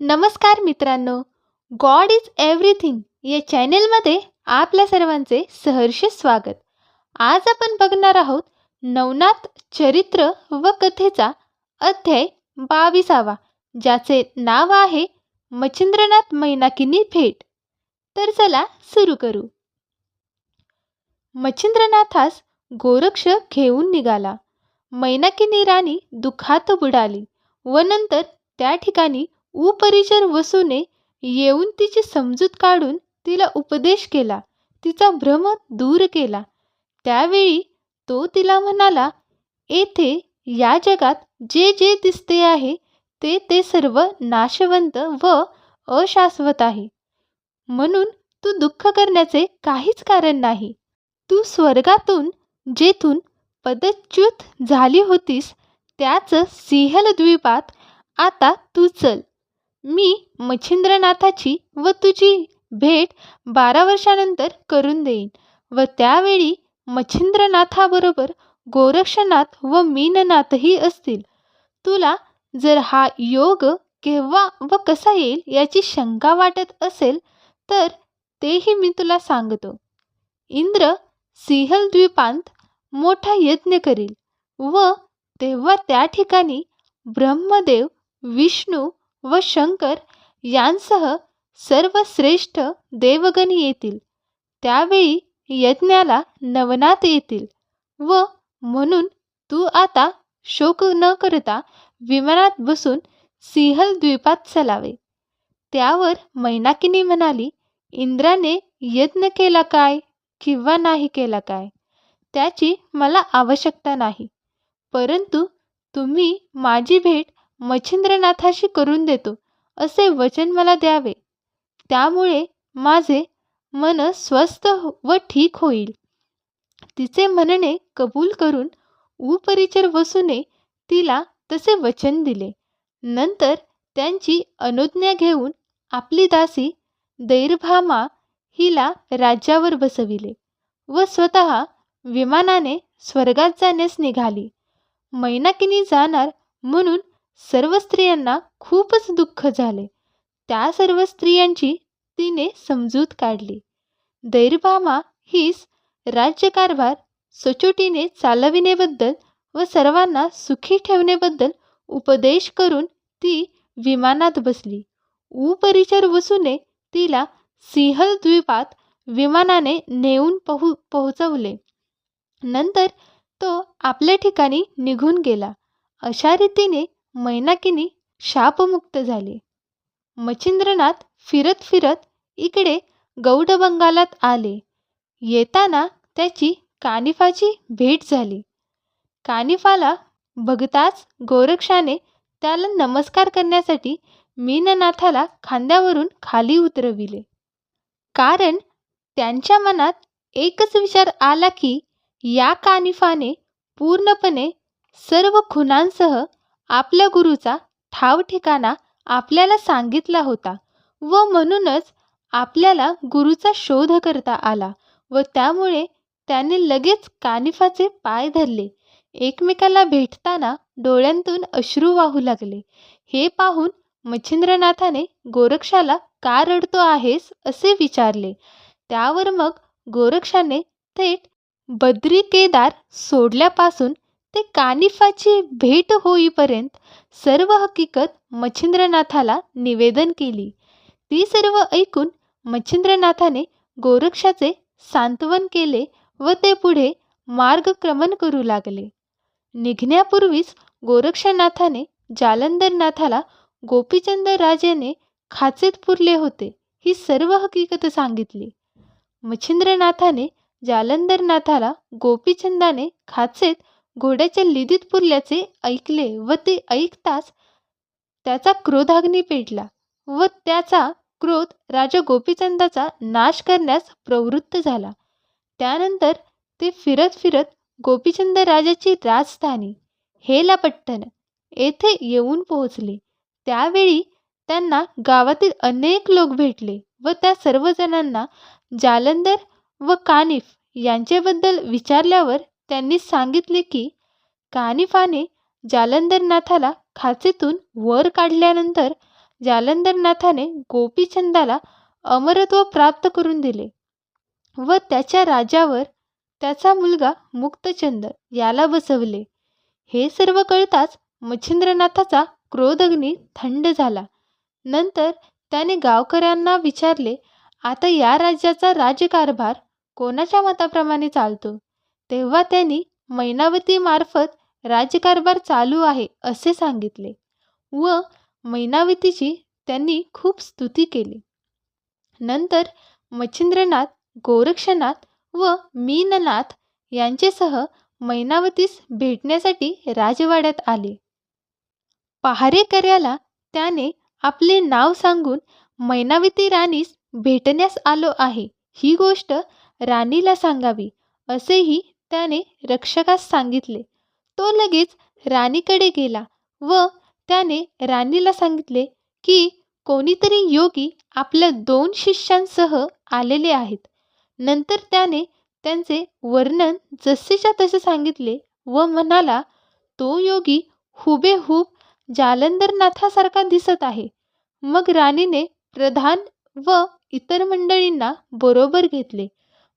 नमस्कार मित्रांनो God is everything या चॅनेलमध्ये आपल्या सर्वांचे सहर्ष स्वागत. आज आपण बघणार आहोत नवनाथ चरित्र व कथेचा अध्याय बावीसावा ज्याचे नाव आहे मच्छिंद्रनाथ मैनाकिनी भेट. तर चला सुरू करू. मच्छिंद्रनाथास गोरक्ष घेऊन निघाला. मैनाकिनी राणी दुखात बुडाली व नंतर त्या ठिकाणी उपरिचर वसूने येऊन तिची समजूत काढून तिला उपदेश केला. तिचा भ्रम दूर केला. त्यावेळी तो तिला म्हणाला येथे या जगात जे जे दिसते आहे ते ते सर्व नाशवंत व अशाश्वत आहे. म्हणून तू दुःख करण्याचे काहीच कारण नाही. तू स्वर्गातून जेथून पदच्युत झाली होतीस त्याच सिंहल द्वीपात आता तू चल. मी मच्छिंद्रनाथाची व तुझी भेट बारा वर्षानंतर करून देईन. व त्यावेळी मच्छिंद्रनाथाबरोबर गोरक्षनाथ व मीननाथही असतील. तुला जर हा योग केव्हा व कसा येईल याची शंका वाटत असेल तर तेही मी तुला सांगतो. इंद्र सिंहल द्वीपांत मोठा यज्ञ करील व तेव्हा त्या ठिकाणी ब्रह्मदेव विष्णू व शंकर यांसह सर्व श्रेष्ठ देवगण येतील. त्यावेळी यज्ञाला नवनाथ येतील व म्हणून तू आता शोक न करता विमानात बसून सिंहल द्वीपात चलावे. त्यावर मैनाकिनी म्हणाली इंद्राने यज्ञ केला काय किंवा नाही केला काय? त्याची मला आवश्यकता नाही. परंतु तुम्ही माझी भेट मच्छिंद्रनाथाशी करून देतो असे वचन मला द्यावे. त्यामुळे माझे मन स्वस्थ हो- व ठीक होईल. तिचे म्हणणे कबूल करून उपरिचर वसूने तिला तसे वचन दिले. नंतर त्यांची अनुज्ञा घेऊन आपली दासी दैरभामा हिला राज्यावर बसविले व स्वतः विमानाने स्वर्गात जाण्यास निघाली. मैनाकिनी जाणार म्हणून सर्व स्त्रियांना खूपच दुःख झाले. त्या सर्व स्त्रियांची तिने समजूत काढली. दैरभामा हीच राज्यकारभार सचोटीने चालविण्याबद्दल व सर्वांना सुखी ठेवण्याबद्दल उपदेश करून ती विमानात बसली. उपरिचर वसूने तिला सिंहल द्वीपात विमानाने नेऊन पोहू पोहोचवले. नंतर तो आपल्या ठिकाणी निघून गेला. अशा रीतीने मैनाकिनी शापमुक्त झाली. मच्छिंद्रनाथ फिरत फिरत इकडे गौडबंगालात आले. येताना त्याची कानिफाची भेट झाली. कानिफाला बघताच गोरक्षाने त्याला नमस्कार करण्यासाठी मीननाथाला खांद्यावरून खाली उतरविले. कारण त्यांच्या मनात एकच विचार आला की या कानिफाने पूर्णपणे सर्व खुनांसह आपल्या गुरुचा ठाव ठिकाणा आपल्याला सांगितला होता व म्हणूनच आपल्याला गुरुचा शोध करता आला व त्यामुळे त्याने लगेच कानिफाचे पाय धरले. एकमेकाला भेटताना डोळ्यांतून अश्रू वाहू लागले. हे पाहून मच्छिंद्रनाथाने गोरक्षाला का रडतो आहेस? असे विचारले. त्यावर मग गोरक्षाने थेट बद्री केदार सोडल्यापासून ते कानिफाची भेट होईपर्यंत सर्व हकीकत मच्छिंद्रनाथाला निवेदन केली. ती सर्व ऐकून मच्छिंद्रनाथाने गोरक्षाचे सांत्वन केले व ते पुढे मार्गक्रमण करू लागले. निघण्यापूर्वीच गोरक्षनाथाने जालंधरनाथाला गोपीचंद राजेने खाचेत पुरले होते ही सर्व हकीकत सांगितली. मच्छिंद्रनाथाने जालंधरनाथाला गोपीचंदाने खाचेत घोड्याच्या लिदीत पुरल्याचे ऐकले व ते ऐकताच त्याचा क्रोधाग्नी पेटला व त्याचा क्रोध राजा गोपीचंदाचा नाश करण्यास प्रवृत्त झाला. त्यानंतर ते फिरत फिरत गोपीचंद राजाची राजधानी हेलापट्टण येथे येऊन पोहोचले. त्यावेळी त्यांना गावातील अनेक लोक भेटले व त्या सर्वजणांना जालंधर व कानिफ यांच्याबद्दल विचारल्यावर त्यांनी सांगितले की कानिफाने जालंधरनाथाला खाचेतून वर काढल्यानंतर जालंधरनाथाने गोपीचंदाला अमरत्व प्राप्त करून दिले व त्याच्या राजावर त्याचा मुलगा मुक्तचंद याला बसवले. हे सर्व कळताच मच्छिंद्रनाथाचा क्रोधग्नी थंड झाला. नंतर त्याने गावकऱ्यांना विचारले आता या राज्याचा राज्यकारभार कोणाच्या मताप्रमाणे चालतो? तेव्हा त्यांनी मैनावतीमार्फत राज्यकारभार चालू आहे असे सांगितले व मैनावतीची त्यांनी खूप स्तुती केली. नंतर मच्छिंद्रनाथ गोरक्षनाथ व मीननाथ यांच्यासह मैनावतीस भेटण्यासाठी राजवाड्यात आले. पहारेकऱ्याला त्याने आपले नाव सांगून मैनावती राणीस भेटण्यास आलो आहे ही गोष्ट राणीला सांगावी असेही त्याने रक्षकास सांगितले. तो लगेच राणीकडे गेला व त्याने राणीला सांगितले की कोणीतरी योगी आपल्या दोन शिष्यांसह आलेले आहेत. नंतर त्याने त्यांचे वर्णन जसेच्या तसे सांगितले व म्हणाला तो योगी हुबेहूब जालंधरनाथासारखा दिसत आहे. मग राणीने प्रधान व इतर मंडळींना बरोबर घेतले.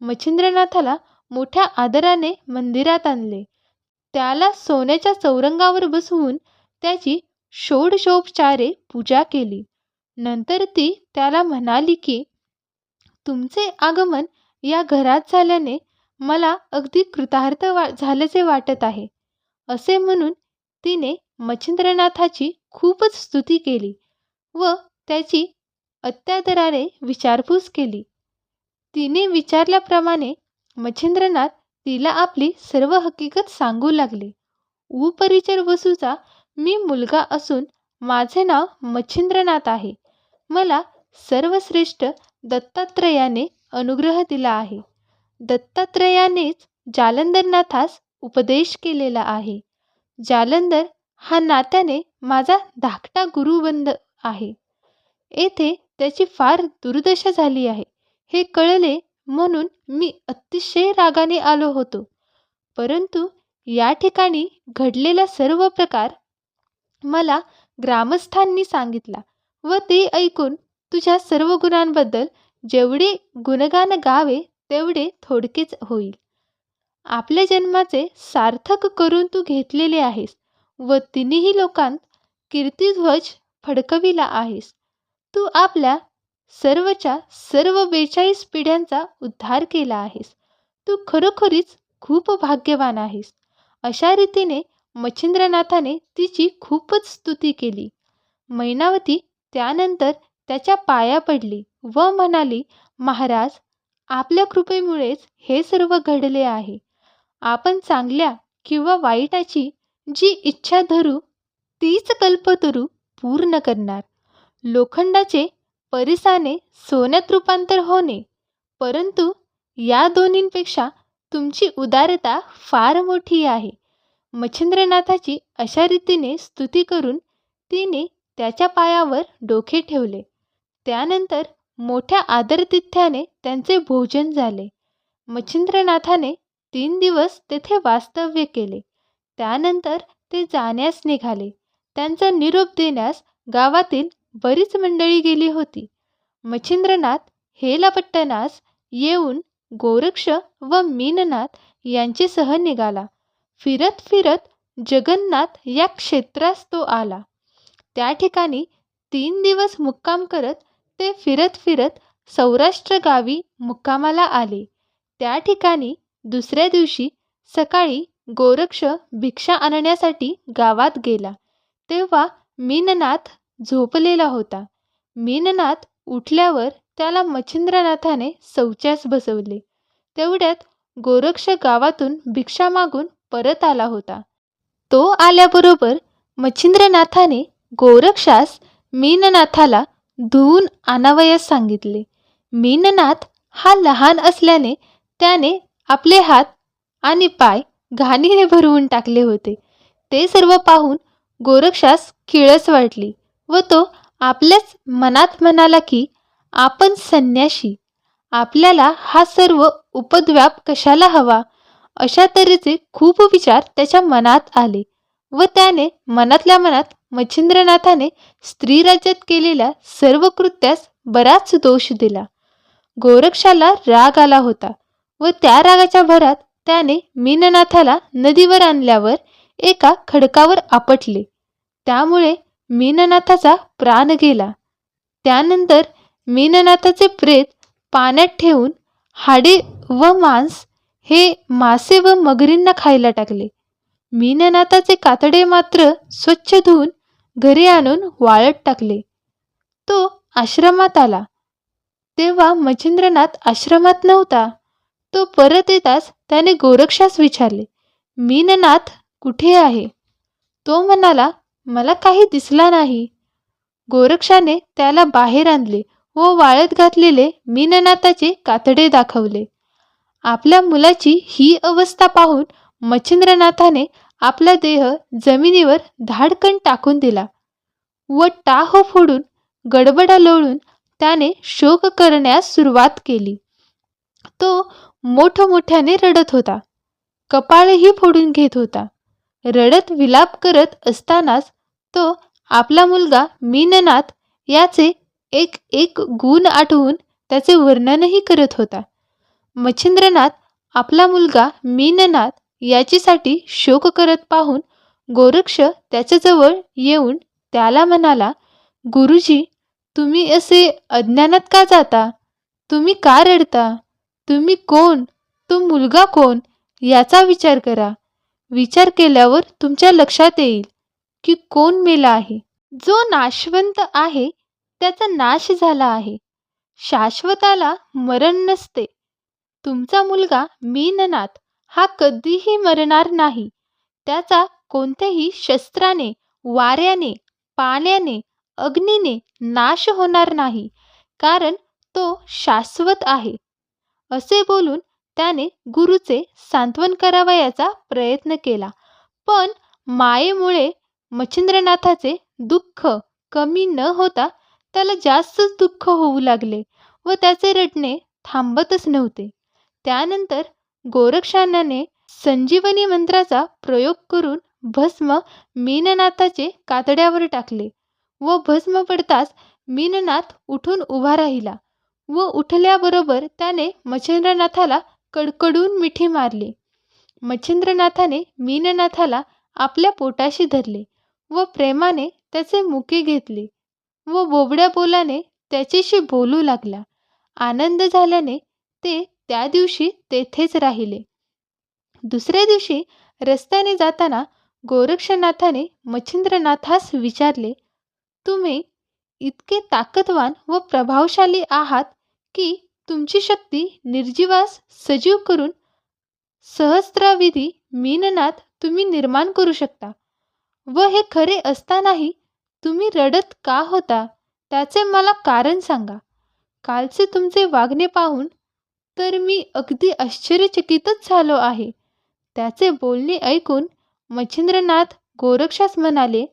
मच्छिंद्रनाथाला मोठ्या आदराने मंदिरात आणले. त्याला सोन्याच्या चौरंगावर बसवून त्याची षोडशोपचारे पूजा केली. नंतर ती त्याला म्हणाली की तुमचे आगमन या घरात झाल्याने मला अगदी कृतार्थ वा झाल्याचे वाटत आहे. असे म्हणून तिने मच्छिंद्रनाथाची खूपच स्तुती केली व त्याची अत्यादराने विचारपूस केली. तिने विचारल्याप्रमाणे मच्छिंद्रनाथ तिला आपली सर्व हकीकत सांगू लागले. उपरिचर वसूचा मी मुलगा असून माझे नाव मच्छिंद्रनाथ आहे. मला सर्वश्रेष्ठ दत्तात्रयाने अनुग्रह दिला आहे. दत्तात्रयानेच जालंधरनाथास उपदेश केलेला आहे. जालंधर हा नात्याने माझा धाकटा गुरुबंद आहे. येथे त्याची फार दुर्दशा झाली आहे. हे कळले म्हणून मी अतिशय रागाने आलो होतो. परंतु या ठिकाणी घडलेला सर्व प्रकार मला ग्रामस्थांनी सांगितला व ते ऐकून तुझ्या सर्व गुणांबद्दल जेवढे गुणगान गावे तेवढे थोडकेच होईल. आपल्या जन्माचे सार्थक करून तू घेतलेले आहेस व तिन्ही लोकांत कीर्तिध्वज फडकविला आहेस. तू आपल्या सर्वच्या सर्व बेचाळीस पिढ्यांचा उद्धार केला आहेस. तू खरोखरीच खूप भाग्यवान आहेस. अशा रीतीने मच्छिंद्रनाथाने तिची खूपच स्तुती केली. मैनावती त्यानंतर त्याच्या पाया पडली व म्हणाली महाराज आपल्या कृपेमुळेच हे सर्व घडले आहे. आपण चांगल्या किंवा वाईटाची जी इच्छा धरू तीच कल्पतरू पूर्ण करणार. लोखंडाचे परिसाने सोन्यात रूपांतर होणे. परंतु या दोन्हींपेक्षा तुमची उदारता फार मोठी आहे. मच्छिंद्रनाथाची अशा रीतीने स्तुती करून तिने त्याच्या पायावर डोके ठेवले. त्यानंतर मोठ्या आदरतिथ्याने त्यांचे भोजन झाले. मच्छिंद्रनाथाने तीन दिवस तेथे वास्तव्य केले. त्यानंतर ते जाण्यास निघाले. त्यांचा निरोप देण्यास गावातील बरीच मंडळी गेली होती. मच्छिंद्रनाथ हेलापट्टनास येऊन गोरक्ष व मीननाथ यांचेसह निघाला. फिरत फिरत जगन्नाथ या क्षेत्रास तो आला. त्या ठिकाणी तीन दिवस मुक्काम करत ते फिरत फिरत सौराष्ट्र गावी मुक्कामाला आले. त्या ठिकाणी दुसऱ्या दिवशी सकाळी गोरक्ष भिक्षा आणण्यासाठी गावात गेला. तेव्हा मीननाथ झोपलेला होता. मीननाथ उठल्यावर त्याला मच्छिंद्रनाथाने शौचास बसवले. तेवढ्यात गोरक्ष गावातून भिक्षा मागून परत आला होता. तो आल्याबरोबर मच्छिंद्रनाथाने गोरक्षास मीननाथाला धुवून आणावयास सांगितले. मीननाथ हा लहान असल्याने त्याने आपले हात आणि पाय घाणीने भरवून टाकले होते. ते सर्व पाहून गोरक्षास किळस वाटली. व तो आपल्याच मनात म्हणाला की आपण संन्याशी. आपल्याला हा सर्व उपद्व्याप कशाला हवा? अशा तऱ्हेचे खूप विचार त्याच्या मनात आले व त्याने मनातल्या मनात मच्छिंद्रनाथाने स्त्रीराज्यात केलेल्या सर्व कृत्यास बराच दोष दिला. गोरक्षाला राग आला होता व त्या रागाच्या भरात त्याने मीननाथाला नदीवर आणल्यावर एका खडकावर आपटले. त्यामुळे मीननाथाचा प्राण गेला. त्यानंतर मीननाथाचे प्रेत पाण्यात ठेवून हाडे व मांस हे मासे व मगरींना खायला टाकले. मीननाथाचे कातडे मात्र स्वच्छ धुवून घरी आणून वाळत टाकले. तो आश्रमात आला. तेव्हा मच्छिंद्रनाथ आश्रमात नव्हता. तो परत येताच त्याने गोरक्षास विचारले मीननाथ कुठे आहे? तो म्हणाला मला काही दिसला नाही. गोरक्षाने त्याला बाहेर आणले व वाळत घातलेले मीननाथाचे कातडे दाखवले. आपल्या मुलाची ही अवस्था पाहून मच्छिंद्रनाथाने आपला देह जमिनीवर धाडकन टाकून दिला व टाह फोडून गडबडा लोळून त्याने शोक करण्यास सुरुवात केली. तो मोठमोठ्याने रडत होता. कपाळही फोडून घेत होता. रडत विलाप करत असतानाच तो आपला मुलगा मीननाथ याचे एक एक गुण आठवून त्याचे वर्णनही करत होता. मच्छिंद्रनाथ आपला मुलगा मीननाथ याचीसाठी शोक करत पाहून गोरक्ष त्याच्याजवळ येऊन त्याला म्हणाला गुरुजी तुम्ही असे अज्ञानात का जाता? तुम्ही का रडता? तुम्ही कोण? तो मुलगा कोण? याचा विचार करा. विचार केल्यावर तुमच्या लक्षात येईल. की कोण मेला आहे? जो नाशवंत आहे त्याचा नाश झाला आहे. शाश्वताला मरण नसते. तुमचा मुलगा मीननाथ हा कधीही मरणार नाही. त्याचा कोणत्याही शस्त्राने वाऱ्याने पाण्याने अग्नीने नाश होणार नाही कारण तो शाश्वत आहे. असे बोलून त्याने गुरुचे सांत्वन करावयाचा प्रयत्न केला. पण मायेमुळे मच्छिंद्रनाथाचे दुःख कमी न होता त्याला जास्तच दुःख होऊ लागले व त्याचे रडणे थांबतच नव्हते. त्यानंतर गोरक्षानाने संजीवनी मंत्राचा प्रयोग करून भस्म मीननाथाचे कातड्यावर टाकले व भस्म पडताच मीननाथ उठून उभा राहिला व उठल्याबरोबर त्याने मच्छिंद्रनाथाला कडकडून मिठी मारली. मच्छिंद्रनाथाने मीननाथाला आपल्या पोटाशी धरले. व प्रेमाने त्याचे मुके घेतले व बोबड्या बोलाने त्याच्याशी बोलू लागला. आनंद झाल्याने ते त्या दिवशी तेथेच राहिले. दुसऱ्या दिवशी रस्त्याने जाताना गोरक्षनाथाने मच्छिंद्रनाथास विचारले तुम्ही इतके ताकदवान व प्रभावशाली आहात की तुमची शक्ती निर्जीवास सजीव करून सहस्त्राविधी मीननाथ तुम्ही निर्माण करू शकता. व हे खरे असतानाही तुम्ही रडत का होता? त्याचे मला कारण सांगा. कालचे तुमचे वागणे पाहून तर मी अगदी आश्चर्यचकितच झालो आहे. त्याचे बोलणे ऐकून मच्छिंद्रनाथ गोरक्षास म्हणाले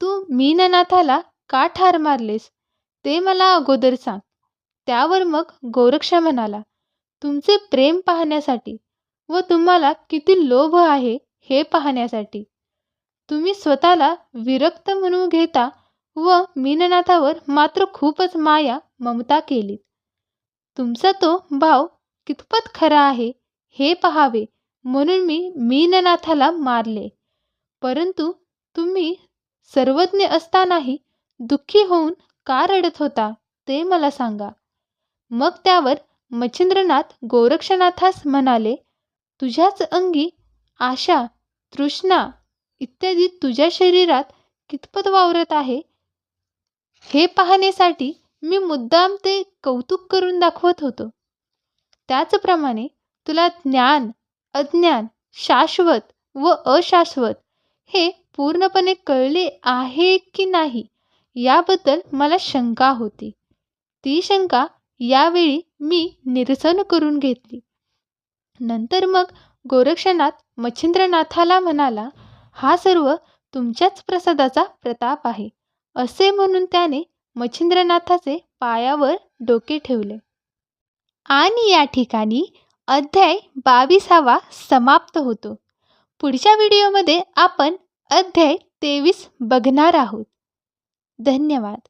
तू मीननाथाला का ठार मारलेस? ते मला अगोदर सांग. त्यावर मग गोरक्ष म्हणाला तुमचे प्रेम पाहण्यासाठी व तुम्हाला किती लोभ आहे हे पाहण्यासाठी. तुम्ही स्वतःला विरक्त म्हणून घेता व मीननाथावर मात्र खूपच माया ममता केलीत तुमचा तो भाव कितपत खरा आहे हे पहावे म्हणून मी मीननाथाला मारले. परंतु तुम्ही सर्वज्ञ असतानाही दुःखी होऊन का रडत होता ते मला सांगा. मग त्यावर मच्छिंद्रनाथ गोरक्षनाथास म्हणाले तुझ्याच अंगी आशा तृष्णा इत्यादी तुझ्या शरीरात कितपत वावरत आहे? हे पाहण्यासाठी मी मुद्दाम ते कौतुक करून दाखवत होतो. त्याचप्रमाणे तुला ज्ञान अज्ञान शाश्वत व अशाश्वत हे पूर्णपणे कळले आहे की नाही याबद्दल मला शंका होती. ती शंका यावेळी मी निरसन करून घेतली. नंतर मग गोरक्षनाथ मच्छिंद्रनाथाला म्हणाला हा सर्व तुमच्याच प्रसादाचा प्रताप आहे असे म्हणून त्याने मच्छिंद्रनाथाचे पायावर डोके ठेवले. आणि या ठिकाणी अध्याय बावीसावा समाप्त होतो. पुढच्या व्हिडिओमध्ये आपण अध्याय तेवीस बघणार आहोत. धन्यवाद.